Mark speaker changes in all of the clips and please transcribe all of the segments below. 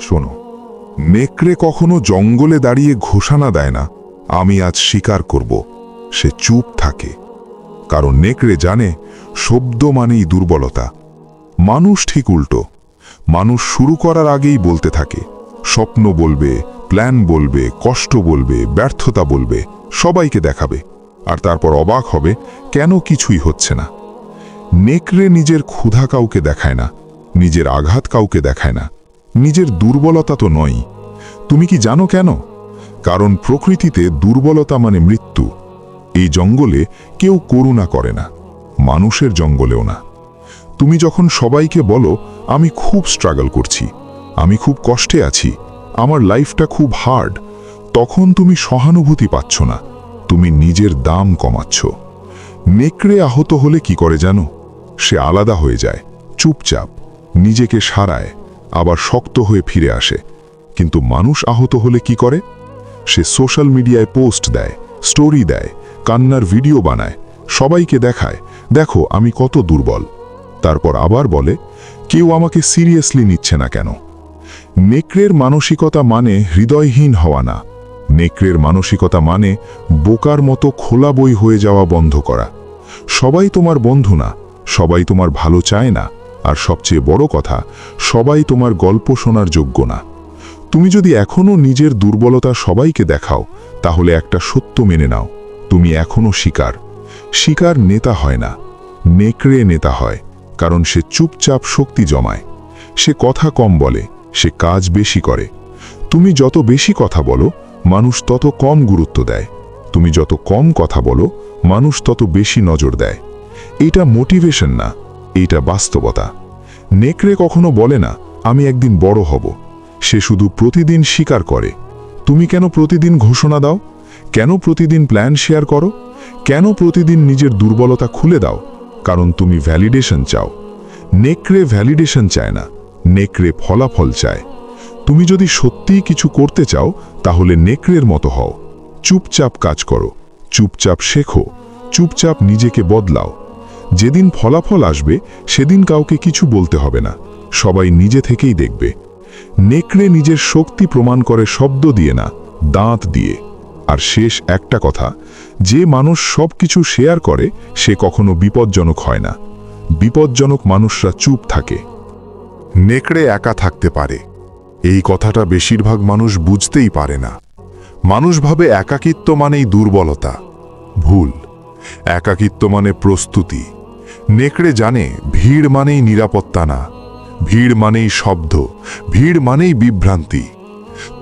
Speaker 1: শোনো, নেকড়ে কখনো জঙ্গলে দাঁড়িয়ে ঘোষণা দেয় না, আমি আজ শিকার করব, সে চুপ থাকে। কারণ নেকড়ে জানে, শব্দ মানেই দুর্বলতা। মানুষ ঠিক উল্টো, মানুষ শুরু করার আগেই বলতে থাকে, স্বপ্ন বলবে, প্ল্যান বলবে, কষ্ট বলবে, ব্যর্থতা বলবে, সবাইকে দেখাবে, আর তারপর অবাক হবে, কেন কিছুই হচ্ছে না। নেকড়ে নিজের ক্ষুধা কাউকে দেখায় না, নিজের আঘাত কাউকে দেখায় না নিজের দুর্বলতা তো নয়। তুমি কি জানো কেন? কারণ প্রকৃতিতে দুর্বলতা মানে মৃত্যু। এই জঙ্গলে কেউ করুণা করে না, মানুষের জঙ্গলেও না। তুমি যখন সবাইকে বলো, আমি খুব স্ট্রাগল করছি, আমি খুব কষ্টে আছি, আমার লাইফটা খুব হার্ড তখন তুমি সহানুভূতি পাচ্ছ না, তুমি নিজের দাম কমাচ্ছ। নেকড়ে আহত হলে কি করে জানো? সে আলাদা হয়ে যায়, চুপচাপ, নিজেকে সারায়। আবার শক্ত হয়ে ফিরে আসে। কিন্তু মানুষ আহত হলে কি করে? সে সোশ্যাল মিডিয়ায় পোস্ট দেয়, স্টোরি দেয়, কান্নার ভিডিও বানায়, সবাইকে দেখায়, দেখো, আমি কত দুর্বল। তারপর আবার বলে, কেউ আমাকে সিরিয়াসলি নিচ্ছে না কেন? নেকড়ের মানসিকতা মানে হৃদয়হীন হওয়া না। নেকড়ের মানসিকতা মানে বোকার মতো খোলা বই হয়ে যাওয়া বন্ধ করা। সবাই তোমার বন্ধু না, সবাই তোমার ভালো চায় না। আর সবচেয়ে বড় কথা, সবাই তোমার গল্প শোনার যোগ্য না। তুমি যদি এখনও নিজের দুর্বলতা সবাইকে দেখাও, তাহলে একটা সত্য মেনে নাও, তুমি এখনও শিকার। শিকার নেতা হয় না, নেকড়ে নেতা হয়, কারণ সে চুপচাপ শক্তি জমায়। সে কথা কম বলে, সে কাজ বেশি করে। তুমি যত বেশি কথা বলো, মানুষ তত কম গুরুত্ব দেয়। তুমি যত কম কথা বলো, মানুষ তত বেশি নজর দেয়। এটা মোটিভেশন না এইটা বাস্তবতা। নেকড়ে কখনো বলে না, আমি একদিন বড় হব। সে শুধু প্রতিদিন স্বীকার করে। তুমি কেন প্রতিদিন ঘোষণা দাও? কেন প্রতিদিন প্ল্যান শেয়ার করো? কেন প্রতিদিন নিজের দুর্বলতা খুলে দাও? কারণ তুমি ভ্যালিডেশন চাও। নেকড়ে ভ্যালিডেশন চায় না, নেকড়ে ফলাফল চায়। তুমি যদি সত্যিই কিছু করতে চাও, তাহলে নেকড়ের মতো হও। চুপচাপ কাজ করো, চুপচাপ শেখো, চুপচাপ নিজেকে বদলাও। যেদিন ফলাফল আসবে, সেদিন কাউকে কিছু বলতে হবে না। সবাই নিজে থেকেই দেখবে। নেকড়ে নিজের শক্তি প্রমাণ করে শব্দ দিয়ে না, দাঁত দিয়ে। আর শেষ একটা কথা, যে মানুষ সব কিছু শেয়ার করে, সে কখনো বিপজ্জনক হয় না। বিপজ্জনক মানুষরা চুপ থাকে। নেকড়ে একা থাকতে পারে। এই কথাটা বেশিরভাগ মানুষ বুঝতেই পারে না। মানুষ ভাবে একাকিত্ব মানেই দুর্বলতা। ভুল। একাকিত্ব মানে প্রস্তুতি। নেকড়ে জানে ভিড় মানেই নিরাপত্তা না। ভিড় মানেই শব্দ, ভিড় মানেই বিভ্রান্তি।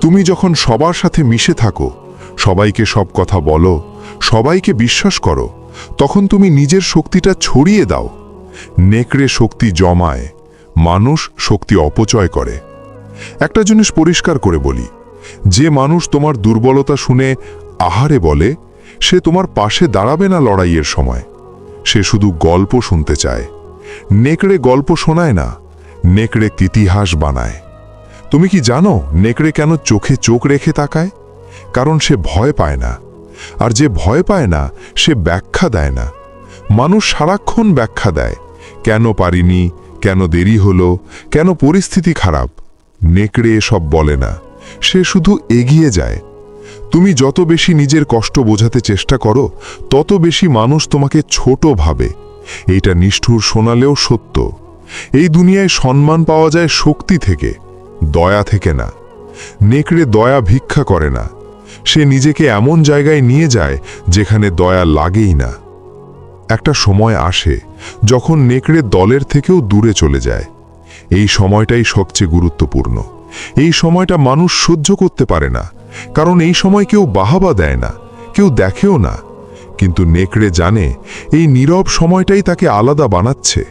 Speaker 1: তুমি যখন সবার সাথে মিশে থাকো, সবাইকে সব কথা বলো, সবাইকে বিশ্বাস করো, তখন তুমি নিজের শক্তিটা ছড়িয়ে দাও। নেকড়ে শক্তি জমায়, মানুষ শক্তি অপচয় করে। একটা জিনিস পরিষ্কার করে বলি, যে মানুষ তোমার দুর্বলতা শুনে আহারে বলে, সে তোমার পাশে দাঁড়াবে না লড়াইয়ের সময়। সে শুধু গল্প শুনতে চায়। নেকড়ে গল্প শোনায় না, নেকড়ে ইতিহাস বানায়। তুমি কি জানো নেকড়ে কেন চোখে চোখ রেখে তাকায়? কারণ সে ভয় পায় না। আর যে ভয় পায় না, সে ব্যাখ্যা দেয় না। মানুষ সারাক্ষণ ব্যাখ্যা দেয়, কেন পারিনি, কেন দেরি হলো, কেন পরিস্থিতি খারাপ। নেকড়ে এসব বলে না, সে শুধু এগিয়ে যায় তুমি যত বেশি নিজের কষ্ট বোঝাতে চেষ্টা করো, তত বেশি মানুষ তোমাকে ছোট ভাবে। এইটা নিষ্ঠুর শোনালেও সত্য। এই দুনিয়ায় সম্মান পাওয়া যায় শক্তি থেকে, দয়া থেকে না। নেকড়ে দয়া ভিক্ষা করে না। সে নিজেকে এমন জায়গায় নিয়ে যায় যেখানে দয়া লাগেই না। একটা সময় আসে যখন নেকড়ে দলের থেকেও দূরে চলে যায়। এই সময়টাই সবচেয়ে গুরুত্বপূর্ণ। এই সময়টা মানুষ সহ্য করতে পারে না। কারণ এই সময় কেউ বাহাবা দেয় না, কেউ দেখেও না। কিন্তু নেকড়ে জানে, এই নীরব সময়টাই তাকে আলাদা বানাচ্ছে।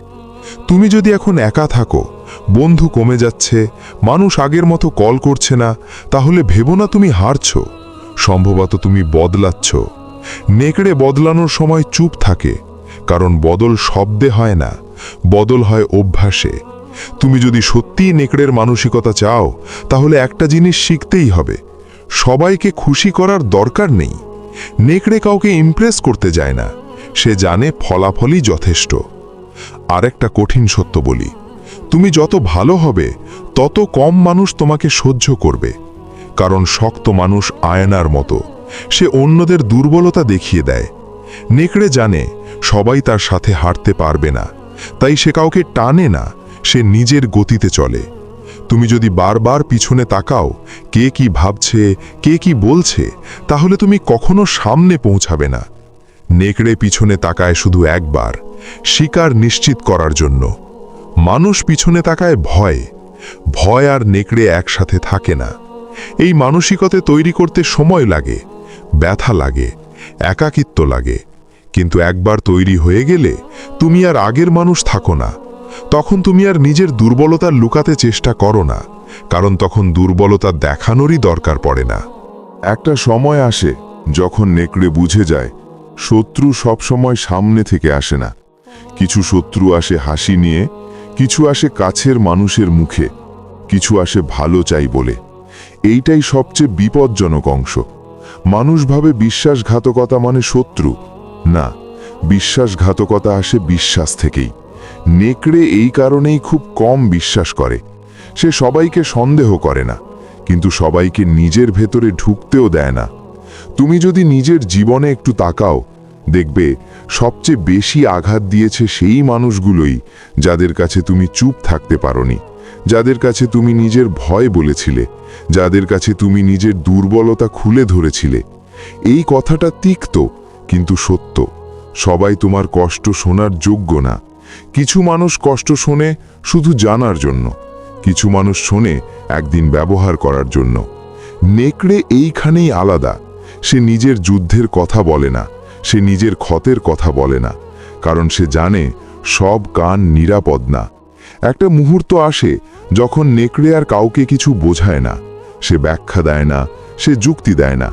Speaker 1: তুমি যদি এখন একা থাকো, বন্ধু কমে যাচ্ছে, মানুষ আগের মতো কল করছে না, তাহলে ভেবো না তুমি হারছ। সম্ভবত তুমি বদলাচ্ছ। নেকড়ে বদলানোর সময় চুপ থাকে, কারণ বদল শব্দে হয় না, বদল হয় অভ্যাসে। তুমি যদি সত্যিই নেকড়ের মানসিকতা চাও, তাহলে একটা জিনিস শিখতেই হবে সবাইকে খুশি করার দরকার নেই। নেকড়ে কাউকে ইমপ্রেস করতে যায় না। সে জানে ফলাফলই যথেষ্ট। আরেকটা কঠিন সত্য বলি, তুমি যত ভালো হবে, তত কম মানুষ তোমাকে সহ্য করবে। কারণ শক্ত মানুষ আয়নার মতো, সে অন্যদের দুর্বলতা দেখিয়ে দেয়। নেকড়ে জানে, সবাই তার সাথে হাঁটতে পারবে না, তাই সে কাউকে টানে না, সে নিজের গতিতে চলে। তুমি যদি বারবার পিছনে তাকাও, কে কি ভাবছে, কে কি বলছে, তাহলে তুমি কখনো সামনে পৌঁছাবে না। নেকড়ে পিছনে তাকায় শুধু একবার, শিকার নিশ্চিত করার জন্য। মানুষ পিছনে তাকায় ভয় ভয় আর নেকড়ে একসাথে থাকে না। এই মানসিকতে তৈরি করতে সময় লাগে, ব্যথা লাগে, একাকিত্ব লাগে। কিন্তু একবার তৈরি হয়ে গেলে তুমি আর আগের মানুষ থাকো না। তখন তুমি আর নিজের দুর্বলতা লুকাতে চেষ্টা করো না, কারণ তখন দুর্বলতা দেখানোরই দরকার পড়ে না।
Speaker 2: একটা সময় আসে যখন নেকড়ে বুঝে যায়, শত্রু সবসময় সামনে থেকে আসে না। কিছু শত্রু আসে হাসি নিয়ে, কিছু আসে কাছের মানুষের মুখে, কিছু আসে ভালো চাই বলে। এইটাই সবচেয়ে বিপজ্জনক অংশ। মানুষভাবে বিশ্বাসঘাতকতা মানে শত্রু। না, বিশ্বাসঘাতকতা আসে বিশ্বাস থেকেই। নেকড়ে এই কারণেই খুব কম বিশ্বাস করে। সে সবাইকে সন্দেহ করে না, কিন্তু সবাইকে নিজের ভেতরে ঢুকতেও দেয় না। তুমি যদি নিজের জীবনে একটু তাকাও, দেখবে সবচেয়ে বেশি আঘাত দিয়েছে সেই মানুষগুলোই যাদের কাছে তুমি চুপ থাকতে পারোনি, যাদের কাছে তুমি নিজের ভয় বলেছিলে, যাদের কাছে তুমি নিজের দুর্বলতা খুলে ধরেছিলে। এই কথাটা তিক্ত, কিন্তু সত্য। সবাই তোমার কষ্ট শোনার যোগ্য না। কিছু মানুষ কষ্ট শোনে শুধু জানার জন্য, কিছু মানুষ শোনে একদিন ব্যবহার করার জন্য। নেকড়ে এইখানেই আলাদা, সে নিজের যুদ্ধের কথা বলে না, সে নিজের ক্ষতের কথা বলে না, কারণ সে জানে সব কান নিরাপদ না। একটা মুহূর্ত আসে যখন নেকড়ে আর কাউকে কিছু বোঝায় না, সে ব্যাখ্যা দেয় না, সে যুক্তি দেয় না,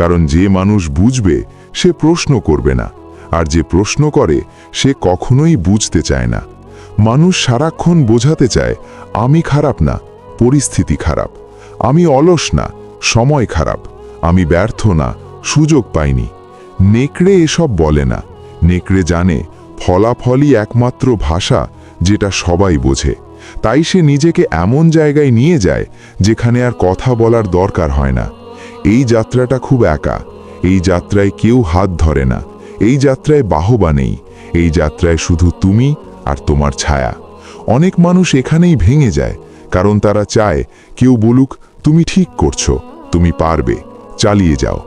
Speaker 2: কারণ যে মানুষ বুঝবে সে প্রশ্ন করবে না। আর যে প্রশ্ন করে, সে কখনোই বুঝতে চায় না। মানুষ সারাক্ষণ বোঝাতে চায়, আমি খারাপ না, পরিস্থিতি খারাপ। আমি অলস না, সময় খারাপ। আমি ব্যর্থ না, সুযোগ পাইনি। নেকড়ে এসব বলে না। নেকড়ে জানে, ফলাফলই একমাত্র ভাষা যেটা সবাই বোঝে। তাই সে নিজেকে এমন জায়গায় নিয়ে যায়, যেখানে আর কথা বলার দরকার হয় না। এই যাত্রাটা খুব একা। এই যাত্রায় কেউ হাত ধরে না। এই যাত্রায় বাহবা নেই। এই যাত্রায় শুধু তুমি আর তোমার ছায়া। অনেক মানুষ এখানেই ভেঙে যায়, কারণ তারা চায়, কেউ বলুক, তুমি ঠিক করছ, তুমি পারবে, চালিয়ে যাও।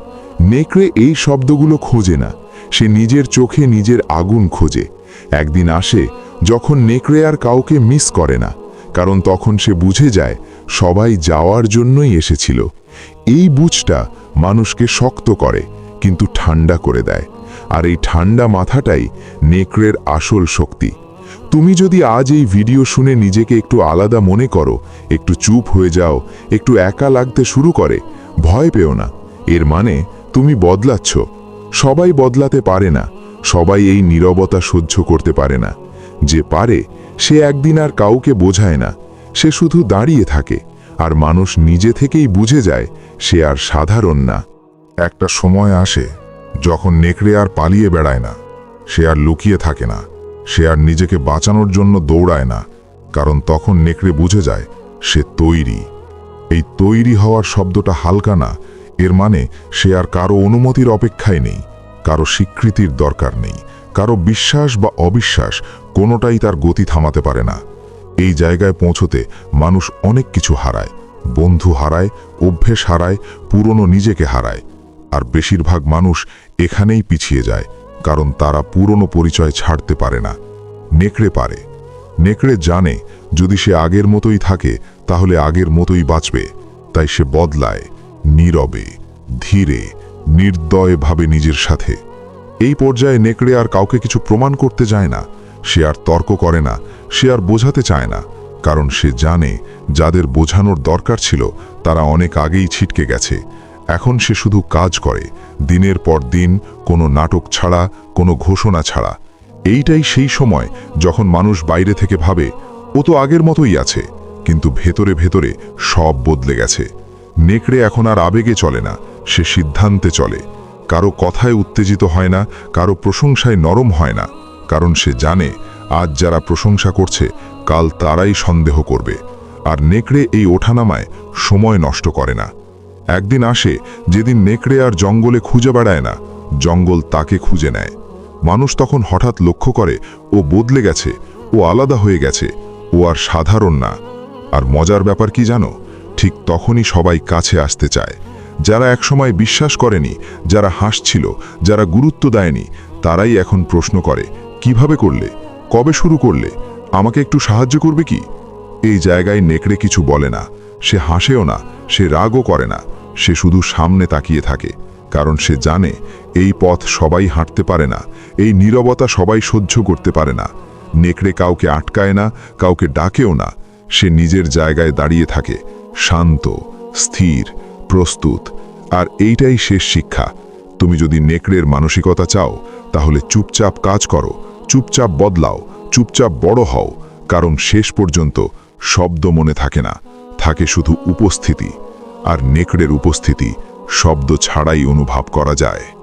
Speaker 2: নেকড়ে এই শব্দগুলো খোঁজে না। সে নিজের চোখে নিজের আগুন খোঁজে। একদিন আসে, যখন নেকড়ে আর কাউকে মিস করে না, কারণ তখন সে বুঝে যায়, সবাই যাওয়ার জন্যই এসেছিল। এই বুঝটা মানুষকে শক্ত করে, কিন্তু ঠান্ডা করে দেয়। আর এই ঠান্ডা মাথাটাই নেকড়ের আসল শক্তি। তুমি যদি আজ এই ভিডিও শুনে নিজেকে একটু আলাদা মনে করো, একটু চুপ হয়ে যাও, একটু একা লাগতে শুরু করে, ভয় পেও না। এর মানে তুমি বদলাচ্ছ। সবাই বদলাতে পারে না, সবাই এই নীরবতা সহ্য করতে পারে না। যে পারে, সে একদিন আর কাউকে বোঝায় না। সে শুধু দাঁড়িয়ে থাকে, আর মানুষ নিজে থেকেই বুঝে যায়, সে আর সাধারণ না। একটা সময় আসে যখন নেকড়ে আর পালিয়ে বেড়ায় না, সে আর লুকিয়ে থাকে না, সে আর নিজেকে বাঁচানোর জন্য দৌড়ায় না, কারণ তখন নেকড়ে বুঝে যায় সে তৈরি। এই তৈরি হওয়ার শব্দটা হালকা না, এর মানে সে আর কারও অনুমতির অপেক্ষায় নেই, কারও স্বীকৃতির দরকার নেই, কারও বিশ্বাস বা অবিশ্বাস কোনোটাই তার গতি থামাতে পারে না। এই জায়গায় পৌঁছতে মানুষ অনেক কিছু হারায়, বন্ধু হারায়, অভ্যেস হারায়, পুরনো নিজেকে হারায় আর বেশিরভাগ মানুষ এখানেই পিছিয়ে যায়, কারণ তারা পুরনো পরিচয় ছাড়তে পারে না। নেকড়ে পারে। নেকড়ে জানে, যদি সে আগের মতোই থাকে, তাহলে আগের মতোই বাঁচবে। তাই সে বদলায়, নীরবে, ধীরে, নির্দয়ভাবে নিজের সাথে। এই পর্যায়ে নেকড়ে আর কাউকে কিছু প্রমাণ করতে যায় না। সে আর তর্ক করে না, সে আর বোঝাতে চায় না, কারণ সে জানে, যাদের বোঝানোর দরকার ছিল, তারা অনেক আগেই ছিটকে গেছে। এখন সে শুধু কাজ করে, দিনের পর দিন কোনো নাটক ছাড়া, কোনো ঘোষণা ছাড়া। এইটাই সেই সময় যখন মানুষ বাইরে থেকে ভাবে, ও তো আগের মতোই আছে। কিন্তু ভেতরে ভেতরে সব বদলে গেছে। নেকড়ে এখন আর আবেগে চলে না, সে সিদ্ধান্তে চলে। কারও কথায় উত্তেজিত হয় না, কারও প্রশংসায় নরম হয় না। কারণ সে জানে, আজ যারা প্রশংসা করছে,
Speaker 1: কাল তারাই সন্দেহ করবে। আর নেকড়ে এই ওঠানামায় সময় নষ্ট করে না। একদিন আসে, যেদিন নেকড়ে আর জঙ্গলে খুঁজে বেড়ায় না, জঙ্গল তাকে খুঁজে নেয়। মানুষ তখন হঠাৎ লক্ষ্য করে, ও বদলে গেছে, ও আলাদা হয়ে গেছে, ও আর সাধারণ না। আর মজার ব্যাপার কি জানো? ঠিক তখনই সবাই কাছে আসতে চায়। যারা একসময় বিশ্বাস করেনি, যারা হাসছিল, যারা গুরুত্ব দেয়নি, তারাই এখন প্রশ্ন করে, কীভাবে করলে? কবে শুরু করলে? আমাকে একটু সাহায্য করবে কি? এই জায়গায় নেকড়ে কিছু বলে না। সে হাসেও না, সে রাগও করে না। সে শুধু সামনে তাকিয়ে থাকে, কারণ সে জানে এই পথ সবাই হাঁটতে পারে না, এই নীরবতা সবাই সহ্য করতে পারে না। নেকড়ে কাউকে আটকায় না, কাউকে ডাকেও না। সে নিজের জায়গায় দাঁড়িয়ে থাকে, শান্ত, স্থির, প্রস্তুত। আর এইটাই শেষ শিক্ষা। তুমি যদি নেকড়ের মানসিকতা চাও, তাহলে চুপচাপ কাজ করো, চুপচাপ বদলাও, চুপচাপ বড় হও, কারণ শেষ পর্যন্ত শব্দ মনে থাকে না, থাকে শুধু উপস্থিতি, আর নেকড়ের উপস্থিতি শব্দ ছাড়াই অনুভব করা যায়।